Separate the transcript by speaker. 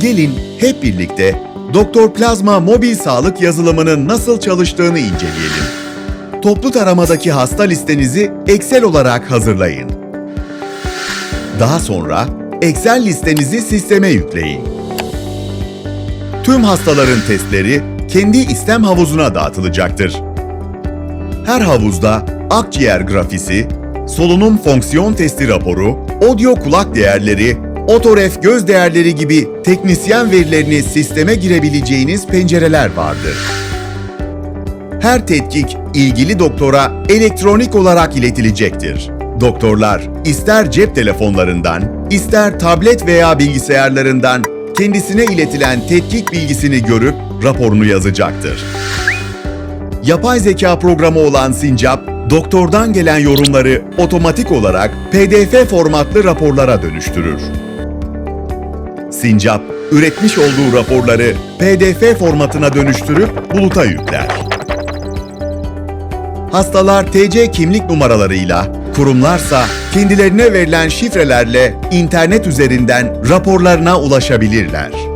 Speaker 1: Gelin hep birlikte Doktor Plazma mobil sağlık yazılımının nasıl çalıştığını inceleyelim. Toplu taramadaki hasta listenizi Excel olarak hazırlayın. Daha sonra Excel listenizi sisteme yükleyin. Tüm hastaların testleri kendi istem havuzuna dağıtılacaktır. Her havuzda akciğer grafisi, solunum fonksiyon testi raporu, audio kulak değerleri, otoref göz değerleri gibi teknisyen verilerini sisteme girebileceğiniz pencereler vardır. Her tetkik ilgili doktora elektronik olarak iletilecektir. Doktorlar ister cep telefonlarından, ister tablet veya bilgisayarlarından kendisine iletilen tetkik bilgisini görüp raporunu yazacaktır. Yapay zeka programı olan Sincap, doktordan gelen yorumları otomatik olarak PDF formatlı raporlara dönüştürür. Sincap, üretmiş olduğu raporları PDF formatına dönüştürüp buluta yükler. Hastalar TC kimlik numaralarıyla, kurumlarsa kendilerine verilen şifrelerle internet üzerinden raporlarına ulaşabilirler.